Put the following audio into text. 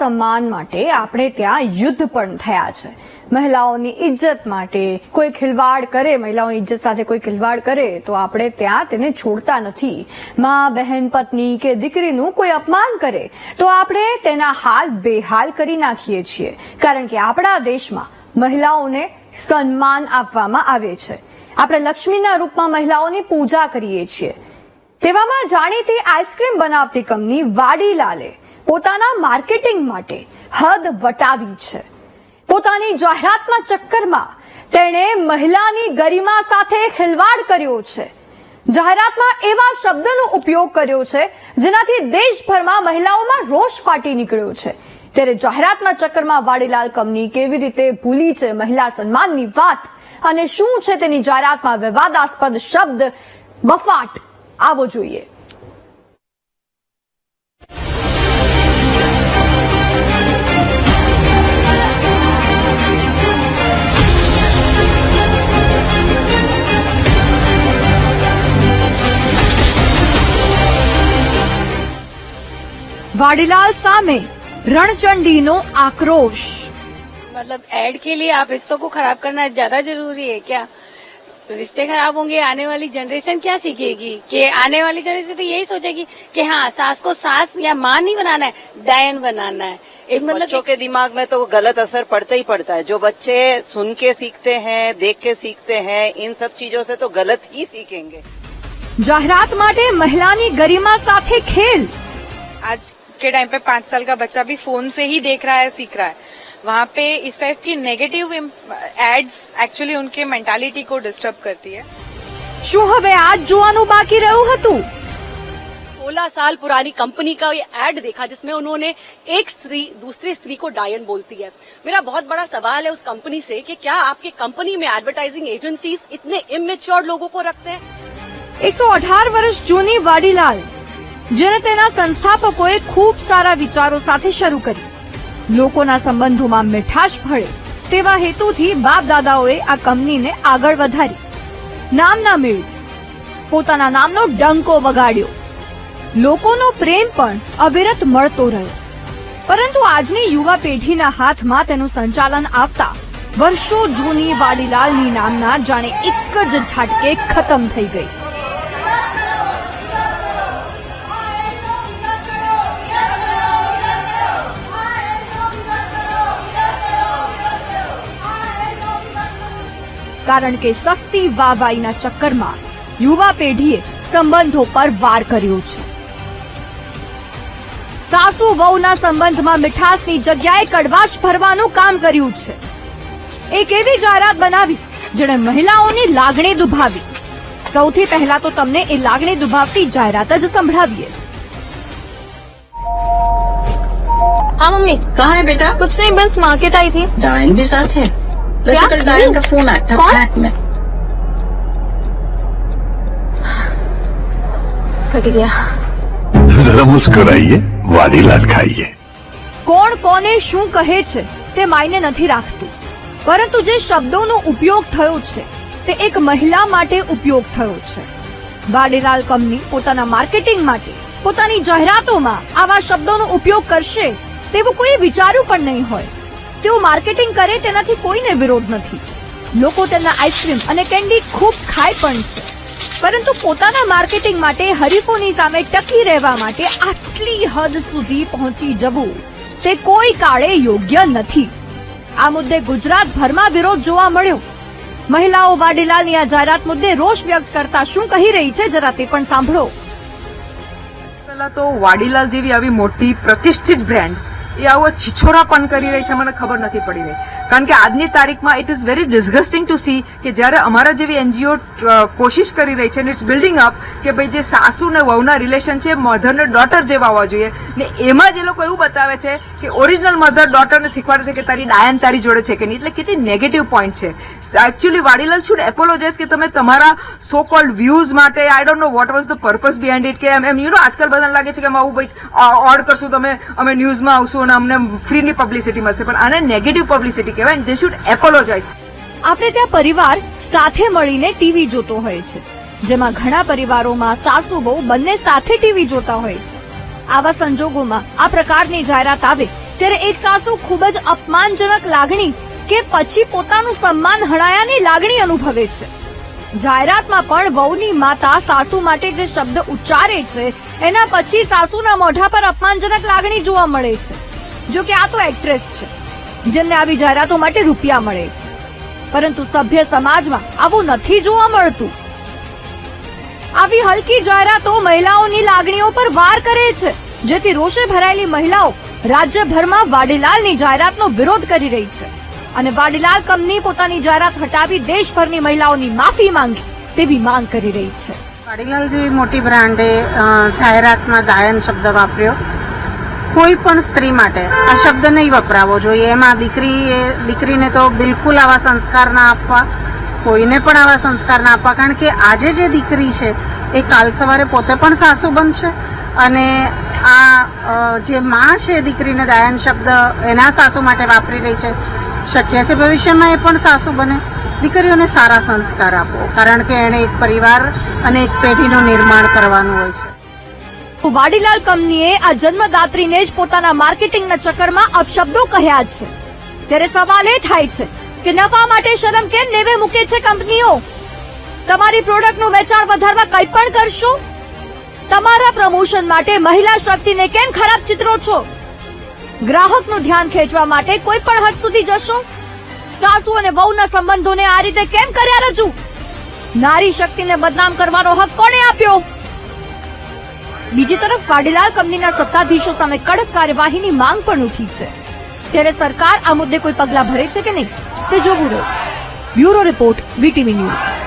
સન્માન માટે આપણે ત્યાં યુદ્ધ પણ થયા છે. મહિલાઓની ઇજ્જત માટે કોઈ ખિલવાડ કરે, મહિલાઓની ઇજ્જત સાથે કોઈ ખિલવાડ કરે, તો આપણે ત્યાં તેને છોડતા નથી. મા, બહેન, પત્ની કે દીકરીનું કોઈ અપમાન કરે, તો આપણે તેના હાલ બેહાલ કરી નાખીએ છીએ. કારણ કે આપણા દેશમાં મહિલાઓને સન્માન આપવામાં આવે છે. આપણે લક્ષ્મીના રૂપમાં મહિલાઓની પૂજા કરીએ છીએ. તેવામાં જાણીતી આઈસ્ક્રીમ બનાવતી કંપની વાડીલાલે પોતાના માર્કેટિંગ માટે હદ વટાવી છે. પોતાની જાહેરાતના ચક્કરમાં તેણે મહિલાની ગરિમા સાથે ખિલવાડ કર્યો છે. જાહેરાતમાં એવા શબ્દનો ઉપયોગ કર્યો છે, જેનાથી દેશભરમાં મહિલાઓમાં રોષ ફાટી નીકળ્યો છે. ત્યારે જાહેરાતના ચક્કરમાં વાડીલાલ કંપની કેવી રીતે ભૂલી છે મહિલા સન્માનની વાત અને શું છે તેની જાહેરાતમાં વિવાદાસ્પદ શબ્દ બફાટ આવો જોઈએ. વાડીલાલ સામે રણચંડીનો આક્રોશ मतलब एड के लिए आप रिश्तों को खराब करना ज्यादा जरूरी है क्या रिश्ते खराब होंगे आने वाली जनरेशन क्या सीखेगी कि आने वाली जनरेशन तो यही सोचेगी कि हाँ सास को सास या माँ नहीं बनाना है डायन बनाना है एक मतलब बच्चों के दिमाग में तो गलत असर पड़ता ही पड़ता है जो बच्चे सुन के सीखते हैं देख के सीखते हैं इन सब चीजों से तो गलत ही सीखेंगे જાહેરાત માટે મહિલાની ગરિમા સાથે ખેલ आज के टाइम पे पाँच साल का बच्चा भी फोन से ही देख रहा है सीख रहा है वहाँ पे इस टाइप की नेगेटिव एड्स एक्चुअली उनके मेंटालिटी को डिस्टर्ब करती है શું હવે આજ જોવાનું બાકી રહ્યું હતું 16 साल पुरानी कंपनी का ये एड देखा जिसमें उन्होंने एक स्त्री दूसरी स्त्री को डायन बोलती है मेरा बहुत बड़ा सवाल है उस कंपनी से कि क्या आपकी कंपनी में एडवर्टाइजिंग एजेंसीज इतने इमेच्योर लोगों को रखते हैं એકસો અઢાર વર્ષ જૂની વાડીલાલ જેને તેના સંસ્થાપકોએ ખૂબ સારા વિચારો સાથે શરૂ કરી. લોકોના સંબંધોમાં મીઠાશ ભળે તેવા હેતુથી બાપ દાદાઓએ આ કંપનીને આગળ વધારી. નામના મેળવી. પોતાના નામનો ડંકો વગાડ્યો. લોકોનો પ્રેમ પણ અવિરત મળતો રહ્યો. પરંતુ આજની યુવા પેઢીના હાથમાં તેનું સંચાલન આવતા વર્ષો જૂની વાડીલાલની નામના જાણે એક જ ઝાટકે ખતમ થઈ ગઈ. કારણ કે સસ્તી વાહવાઈના ચક્કરમાં યુવા પેઢીએ સંબંધો પર વાર કર્યો છે સાસુ વહુના સંબંધમાં મીઠાસની જગ્યાએ કડવાશ ભરવાનું કામ કર્યું છે એક એવી જાહેરાત બનાવી જેણે મહિલાઓની લાગણી દુભાવી સૌથી પહેલા તો તમને એ લાગણી દુભાવતી જાહેરાત જ સંભળાવીએ हाँ मम्मी कहाँ है बेटा कुछ नहीं बस मार्केट आई थी डायन भी साथ है वैसे क्या? कल डायन का फोन आया था कौन? फ्लैट में कट गया जरा मुस्कुराइए वाडीलाल खाइए કોણ કોને શું કહે છે તે માયને નથી રાખતું પરંતુ જે શબ્દોનો ઉપયોગ થયો છે તે એક મહિલા માટે ઉપયોગ થયો છે વાડીલાલ કંપની પોતાના માર્કેટિંગ માટે પોતાની જાહેરાતોમાં આવા શબ્દોનો ઉપયોગ કરશે તેવું કોઈ વિચાર્યું પણ નહીં હોય તેઓ માર્કેટિંગ કરે તેનાથી કોઈને વિરોધ નથી. લોકો તેમના આઈસ્ક્રીમ અને કેન્ડી ખૂબ ખાય પણ છે. પરંતુ પોતાના માર્કેટિંગ માટે હરીફોની સામે ટકી રહેવા માટે આટલી હદ સુધી પહોંચી જવું, તે કોઈ કાળે યોગ્ય નથી. આ મુદ્દે ગુજરાતભરમાં વિરોધ જોવા મળ્યો. મહિલાઓ વાડીલાલની આ જાહેરાત મુદ્દે રોષ વ્યક્ત કરતા શું કહી રહી છે જરા તે પણ સાંભળો. પહેલા તો વાડીલાલ જેવી આવી મોટી પ્રતિષ્ઠિત બ્રાન્ડ એ આવો છીછોરાપણ કરી રહી છે, મને ખબર નથી પડી રહી. કારણ કે આજની તારીખમાં it is very disgusting to see કે જ્યારે અમારા જેવી એનજીઓ કોશિશ કરી રહી છે ઇટ્સ બિલ્ડિંગ અપ કે ભાઈ જે સાસુ ને વહુના રિલેશન છે મધર ને ડોટર જેવા હોવા જોઈએ. ને એમાં જ એ લોકો એવું બતાવે છે કે ઓરિજિનલ મધર ડોટરને શીખવાડે છે કે તારી ડાયન તારી જોડે છે કે નહીં. એટલે કેટલી નેગેટિવ પોઈન્ટ છે. એકચ્યુઅલી વાડીલાલ શુડ એપોલોજાઇઝ કે તમે તમારા સો કોલ્ડ વ્યૂઝ માટે I don't know what was the purpose behind it કે એમ એમ યુ નો આજકાલ બધાને લાગે છે કે અમે આવું ભાઈ ઓડ કરશું, તમે અમે ન્યૂઝમાં આવશું અને અમને ફ્રીની પબ્લિસિટી મળશે. પણ આને નેગેટિવ પબ્લિસિટી કહેવાય દે શુડ એપોલોજાઇઝ આપણે ત્યાં પરિવાર સાથે મળીને ટીવી જોતો હોય છે. જેમાં ઘણા પરિવારોમાં સાસુ બહુ બંને સાથે ટીવી જોતા હોય છે. આવા સંજોગોમાં આ પ્રકારની જાહેરાત આવે ત્યારે એક સાસુ ખૂબ જ અપમાનજનક લાગણી કે પછી પોતાનું સન્માન હણાયાની લાગણી અનુભવે છે. જાહેરાતમાં પણ વહુની માતા સાસુ માટે જે શબ્દ ઉચ્ચારે છે, એના પછી સાસુના મોઢા પર અપમાનજનક લાગણી જોવા મળે છે. જો કે આ તો એક્ટ્રેસ છે, જેમને આવી જાહેરાતો માટે રૂપિયા મળે છે. પરંતુ સભ્ય સમાજમાં આવું નથી જોવા મળતું. આવી હલકી જાહેરાતો મહિલાઓની લાગણીઓ પર વાર કરે છે, જેથી રોષે ભરાયેલી મહિલાઓ રાજ્યભરમાં વાડીલાલની જાહેરાતનો વિરોધ કરી રહી છે. અને વાડીલાલ કંપની પોતાની જાહેરાત હટાવી દેશભરની મહિલાઓની માફી માંગી તેવી માંગ કરી રહી છે. વાડીલાલ જેવી મોટી બ્રાન્ડે જાહેરાતમાં ગાયન શબ્દ વાપર્યો કોઈ પણ સ્ત્રી માટે આ શબ્દ નહીં વપરાવો જોઈએ. એમાં દીકરી દીકરીને તો બિલકુલ આવા સંસ્કાર ના આપવા, કોઈને પણ આવા સંસ્કાર ના આપવા. કારણ કે આજે જે દીકરી છે, એ કાલ સવારે પોતે પણ સાસુ બનશે અને આ જે માં છે દીકરીને દાયન શબ્દ એના સાસુ માટે વાપરી રહી છે. શક્ય છે ભવિષ્યમાં એ પણ સાસુ બને. દીકરીઓને સારા સંસ્કાર આપો. કારણ કે એણે એક પરિવાર અને એક પેઢીનું નિર્માણ કરવાનું હોય છે. વાડીલાલ કંપનીએ આ જન્મદાત્રીને જ પોતાના માર્કેટિંગના ચક્કરમાં અપશબ્દો કહ્યા છે. ત્યારે સવાલ એ થાય છે કે નફા માટે શરમ કેમ નેવે મૂકે છે કંપનીઓ? તમારી પ્રોડક્ટનું વેચાણ વધારવા કંઈ પણ કરશો? તમારા પ્રમોશન માટે મહિલા શક્તિને કેમ ખરાબ ચિત્રો છો? ગ્રાહકનું ધ્યાન ખેંચવા માટે કોઈ પણ હદ સુધી જશો? સાસુ અને વહુના સંબંધોને આ રીતે કેમ કર્યા રજૂ? નારી શક્તિને બદનામ કરવાનો હક કોણે આપ્યો? બીજી તરફ વાડીલાલ કંપનીના સત્તાધીશો સામે કડક કાર્યવાહીની માંગ પણ ઉઠી છે. ત્યારે સરકાર આ મુદ્દે કોઈ પગલાં ભરે છે કે નહીં તે જોવું રહ્યું. Bureau report, VTV news.